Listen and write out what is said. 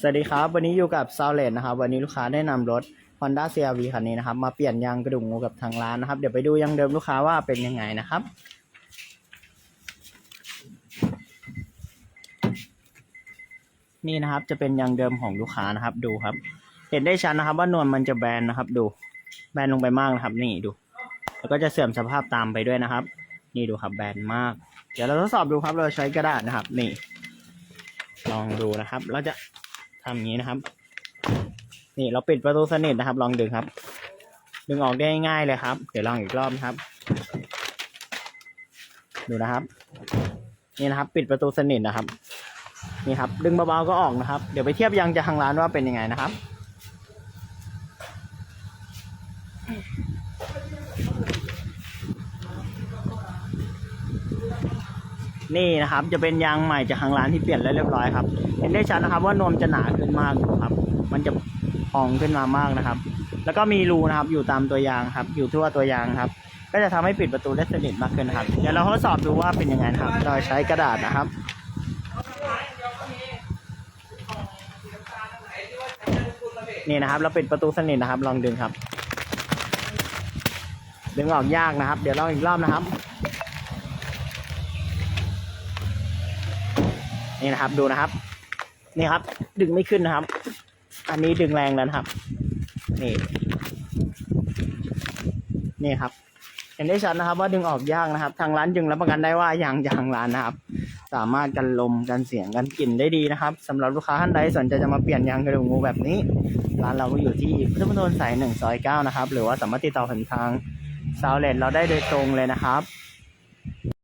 สวัสดีครับ วันนี้อยู่กับซาวเลนนะครับ วันนี้ลูกค้าได้นำรถ Honda CRV คันนี้นะครับ มาเปลี่ยนยางกระดูกงูกับทางร้านนะครับ เดี๋ยวไปดูยางเดิมลูกค้าว่าเป็นยังไงนะครับ นี่นะครับจะเป็นยางเดิมของลูกค้านะครับ ดูครับ เห็นได้ชัดนะครับ ว่านวลมันจะแบนนะครับ ดู แบนลงไปมากนะครับ นี่ดู แล้วก็จะเสื่อมสภาพตามไปด้วยนะครับ นี่ดูครับแบนมาก เดี๋ยวเราทดสอบดูครับ เราใช้กระดาษนะครับ นี่ ลองดูนะครับ เราจะ ทำอย่างนี้นะครับ นี่เราปิดประตูสนิทนะครับ ลองดึงครับ ดึงออกได้ง่ายเลยครับ เดี๋ยวลองอีกรอบนะครับ ดูนะครับ นี่นะครับ ปิดประตูสนิทนะครับ นี่ครับ ดึงเบาๆก็ออกนะครับ เดี๋ยวไปเทียบยางจากทางร้านว่าเป็นยังไงนะครับ นี่นะครับ จะเป็นยางใหม่จากทางร้านที่เปลี่ยนแล้วเรียบร้อยครับ เห็นได้ชัดนะครับ ว่านวมจะหนาขึ้นมากครับ มันจะพองขึ้นมามากนะครับ แล้วก็มีรูนะครับ อยู่ตามตัวยางครับ อยู่ทั่วตัวยางครับ ก็จะทำให้ปิดประตูได้สนิทมากขึ้นนะครับ เดี๋ยวเราทดสอบดูว่าเป็นยังไงครับ โดยใช้กระดาษนะครับนี่นะครับ เราปิดประตูสนิทนะครับ ลองดึงครับ ดึงออกยากนะครับ เดี๋ยวลองอีกรอบนะครับ นี่นะครับดูนะครับ นี่ครับ ดึงไม่ขึ้นนะครับ อันนี้ดึงแรงแล้วนะครับ นี่ นี่ครับ เห็นได้ชัดนะครับ ว่าดึงออกยากนะครับ ทางร้านจึงรับประกันได้ว่ายางจางร้านนะครับ สามารถกันลมกันเสียงกันกลิ่นได้ดีนะครับสำหรับลูกค้าท่านใดสนใจจะมาเปลี่ยนยางกระดูกงูแบบนี้ ร้านเราก็อยู่ที่พุทธมณฑลสายหนึ่งซอยเก้านะครับ หรือว่าสามารถติดต่อผ่านทางซาวเลนเราได้โดยตรงเลยนะครับ